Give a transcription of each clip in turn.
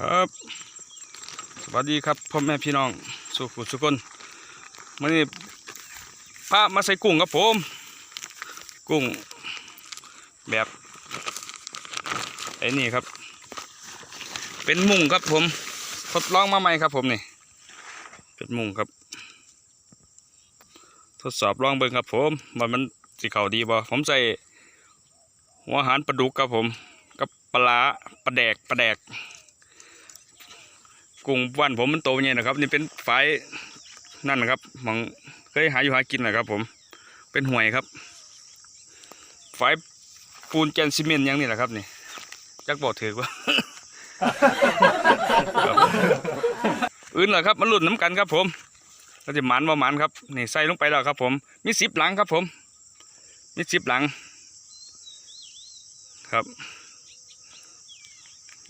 ครับสวัสดีครับพ่อแม่พี่น้องสุขุสุคนมื่อนี้พามาใส่กุ้งครับผม กุ้งแบบไอ้นี่ครับ เป็นมุงครับผม ทดลองมาใหม่ครับผมนี่เป็นมุงครับ ทดสอบลองเบิ่งครับผมว่ามันสิเขาดีบ่ผมใส่หัวอาหารปลาดุกครับผม กับปลาร้าปลาแดกปลาแดก กุ้งวันผมมันโตเนี่ยนะครับ นี่เป็นฝายนั่นนะครับมองเคยหาอยู่หากินนะครับ ผม เป็นห่วยครับฝายปูนแกนซีเมนต์ยังนี่แหละครับนี่จักบอกถือว่าอื่นเหรอครับมันหลุดน้ำกันครับ ผมเราจะหมันว่าหมันครับนี่ใส่ลงไปแล้วครับ ผม มีสิบหลังครับ ผม มีสิบหลังครับ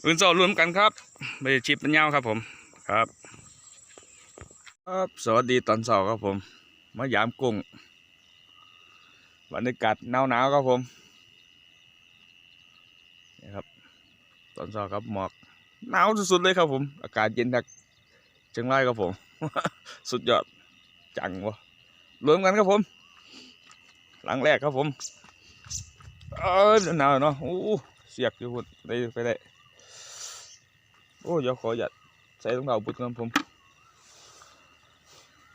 อื่นสอรวมกันครับไปชิปมันยาครับผมครับครับสวัสดีตอนเสาร์ครับผมมายามกุ้งบรรยากาศหนาวหนาวๆครับผมนี่ครับ ตอนเช้าครับหมอกหนาวสุดๆเลยครับผม อากาศเย็นทักเชียงรายครับผม สุดยอดจังวะรวมกันครับผม หลังแรกครับผมเออหนาวเนาะโอ้เสียกอยู่พุ่นไปไปได้ โอ้เดี๋ยวขอหยัดใส่รองเท้าบุดกันผม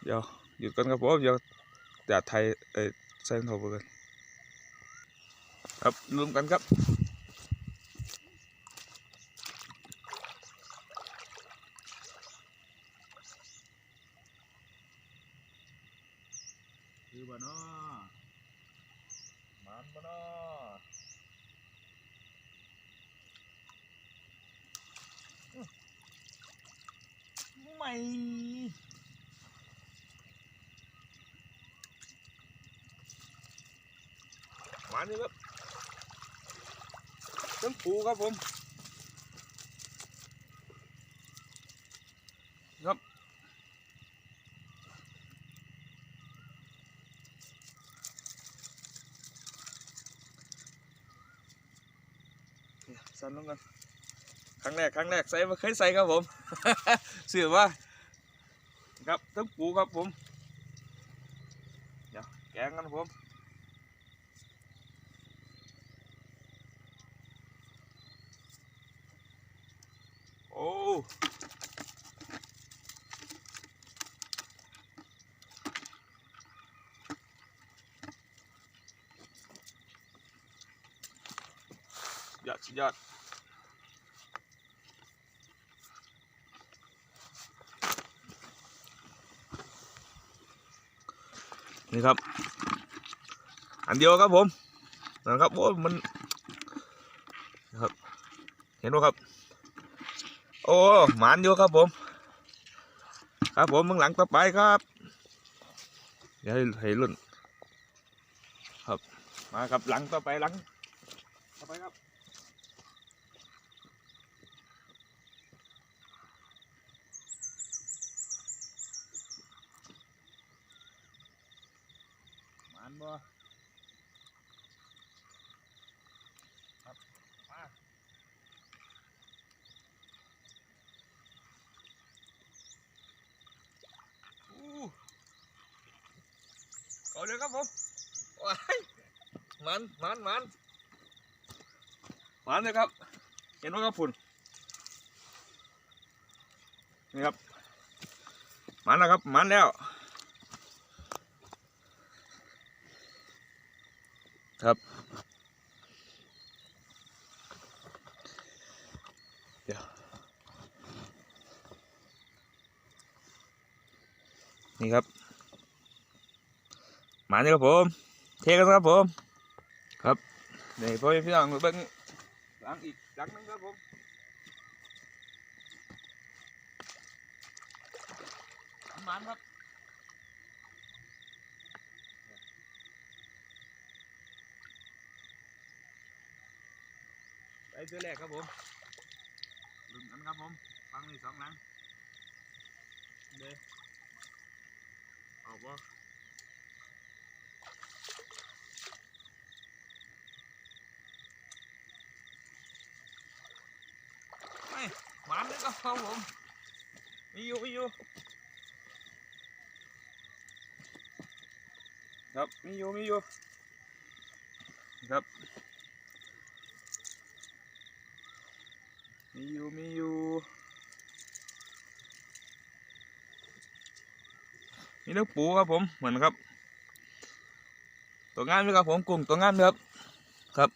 เดี๋ยวหยุดกันครับผมเดี๋ยวหยัดไทยเอ้ใส่รองเท้าบุดกันครับรวมกันครับคือบ่เนาะมันบ่เนา ม่หวานี่ครับทั้งปูครับผม ครับสั่นลงกัน รั้งแรกครั้งแรกใส่มาเคยใส่ครับผมเสือว่าครับทั้งปูครับผมเดี๋ยวแกงกันครับผมโอ้ยอดสุดยอด นี่ครับ อันเดียวครับผมนะครับโอ้มันนะครับ เห็นไหมครับ โอ้หมานอยู่ครับผม ครับผมมึงหลังต่อไปครับเดี๋ยวให้ให้รุ่น ครับมาครับหลังต่อไปหลังต่อไปครับ หมาน บ่ครับมาอู้เอาเลยครับผมว้ายมันมันมันมันเลยครับ เห็นไหมครับฝุ่นนี่ครับมันแล้วครับมันแล้ว ครับ เดี๋ยว นี่ครับ มาเนี่ยครับผม เทกันครับผม ครับนี่พ่อพี่น้องเบิ้งหลังอีกหลังนึงครับผมมันครับ ไปตัวแรกครับผมลุ้นกันครับผมฟังนี่สองหลังเด้ออกบ่ไม่หมันเลยครับผมมีอยู่มีอยู่ครับมีอยู่มีอยู่ครับมี อยู่มีอยู่มีน้ำปูครับผมเหมือนครับ ตัวงามด้วยครับผมกุ้งตัวงามด้วยครับครับ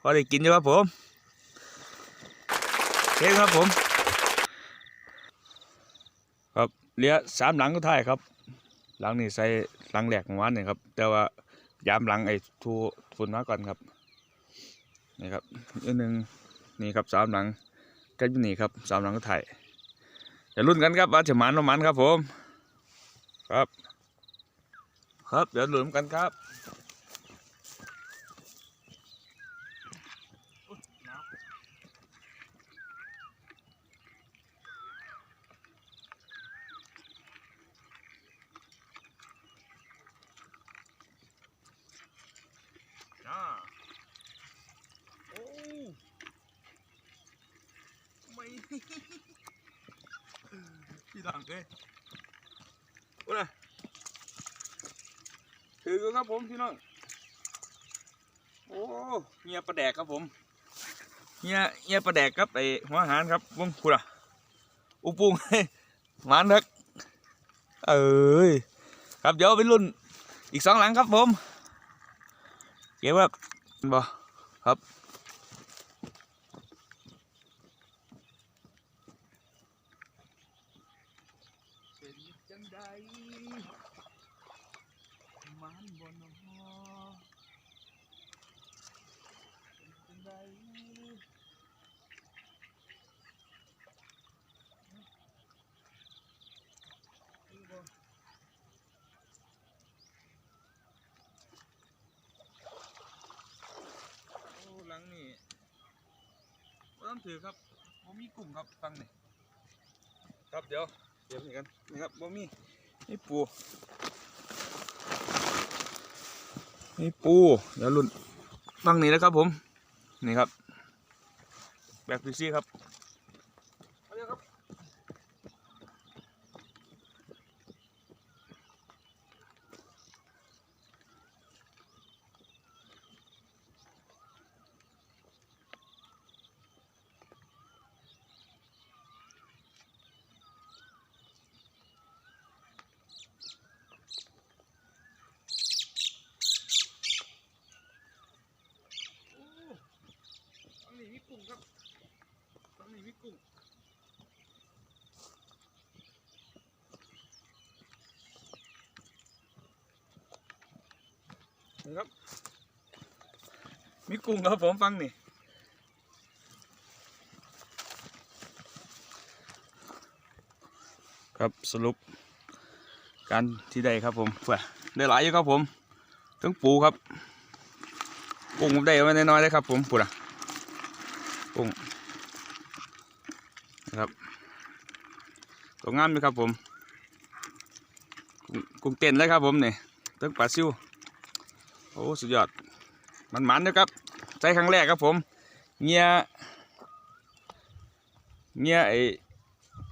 พอได้กินอยู่ครับผมโอเคครับผม ครับเลี้ยสามหลังก็ท้ายครับ หลังนี่ใส่หลังแหลกของวันนี่ครับ แต่ว่ายามหลังไอ้ทูฝุ่นมาก่อนครับนี่ครับอันหนึ่ง นี่ครับสามหลังก็อยู่นี่ครับสามหลังก็ถ่ายอย่ารุ่นกันครับว่าจะมันประมันครับผม ครับ ครับเดี๋ยวลุ้นกันครับ พี่โอ้ยถือครับผมพี่น้อง โอ้เงียปลาแดกครับผมเงียเงียปลาแดกครับไอหัวหารครับวงคุณอะอุปุงหมันทักเอ้ยครับเดี๋ยวไปรุ่นอีกสองหลังครับผม เก็บครับบ่ครับเป็นจังใด มันบนหอเป็นจังใดนี่บ่โอ้หลังนี่บ่ ต้องถือครับบ่มีกลุ่มครับฟังหน่อยครับเดี๋ยวเดี๋ยวนี่กันนี่ครับบ่มีนี่ปูนี่ปูเดี๋ยวรุ่นฟังนี้นะครับผมนี่ครับแบกพีซี่ครับเอาเลยครับฟังนี้มีกุ้งครับ นี้มีกุ้งนี่ครับ มีกุ้งครับผมฟังนี่ครับสรุปการที่ได้ครับผมเพื่อได้หลายอยู่ครับผมทั้งปูครับกุ้งผมได้ไว้น้อยๆเลยครับผมปูนะกุ้งนะครับ ตัวงามเลยครับผมกุ้งกุ้งเต้นเลยครับผมนี่ทั้งปลาซิวโอ้สุดยอดมันมันนะครับใช้ครั้งแรกครับผมเงี้ยเงี้ยไอ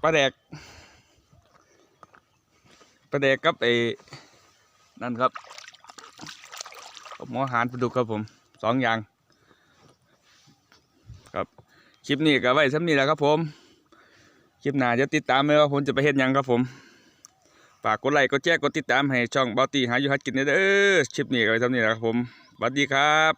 ปลาแดกปลาแดกกับไอ้นั่นครับหมอหารปลาดุกครับผมสองอย่างครับคลิปนี้ก็ไว้ซ้ำนี้แหละครับผม คลิปหน้าจะติดตามไหมว่าผมจะไปเฮ็ดยังครับผมฝากกดไลค์กดแชร์กดติดตามให้ช่องเบาตีหาอยู่ฮัดกินเด้อคลิปนี้ก็ไปทำนี่นะครับผมสวัสดีครับ